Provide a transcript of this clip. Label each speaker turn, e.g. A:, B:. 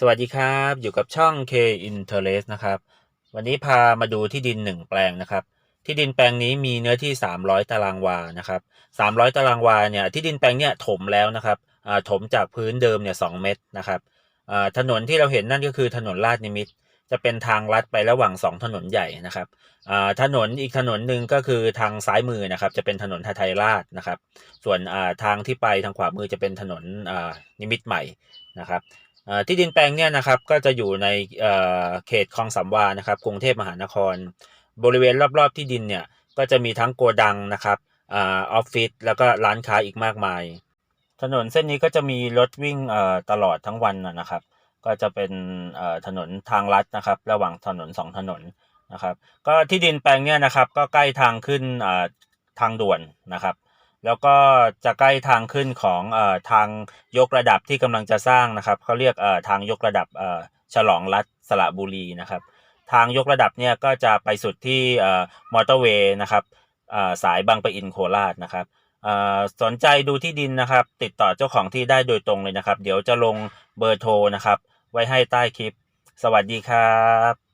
A: สวัสดีครับ อยู่กับช่อง K Interest นะครับ วันนี้พามาดูที่ดิน 1 แปลงนะครับ ที่ดินแปลงนี้มีเนื้อที่ 300 ตารางวานะครับ 300 ตารางวาเนี่ยที่ดินแปลงเนี่ยถมแล้วนะครับอ่าถมจากพื้นเดิมเนี่ย2เมตรนะครับอ่าถนนที่เราเห็นนั่นก็คือถนนลาดนิมิต จะเป็นทางลัดไประหว่าง 2 ถนนใหญ่นะครับอ่าถนนอีกถนนหนึ่งก็คือทางซ้ายมือนะครับ จะเป็นถนนทไทยราชนะครับ ส่วนอ่าทางที่ไปทางขวามือจะเป็นถนนอ่านิมิตใหม่นะครับ ที่ดินแปลงเนี่ยนะครับก็จะอยู่ในเเขตคลองสามวานะครับกรุงเทพมหานคร บริเวณรอบๆที่ดินเนี่ยก็จะมีทั้งโกดังนะครับออฟฟิศแล้วก็ร้านค้าอีกมากมาย ถนนเส้นนี้ก็จะมีรถวิ่งตลอดทั้งวันนะครับ ก็จะเป็นถนนทางลัดนะครับ ระหว่างถนนสองถนนนะครับ ก็ที่ดินแปลงเนี่ยนะครับ ก็ใกล้ทางขึ้นทางด่วนนะครับ แล้วก็จะใกล้ทางขึ้นของเอ่อทางยกระดับที่กำลังจะสร้างนะครับเขาเรียกเอ่อทางยกระดับเอ่อฉลองรัฐสระบุรีนะครับ ทางยกระดับเนี่ยก็จะไปสุดที่เอ่อมอเตอร์เวย์นะครับเอ่อสายบางปะอินโคราชนะครับเอ่อสนใจดูที่ดินนะครับ ติดต่อเจ้าของที่ได้โดยตรงเลยนะครับ เดี๋ยวจะลงเบอร์โทรนะครับ ไว้ให้ใต้คลิป สวัสดีครับ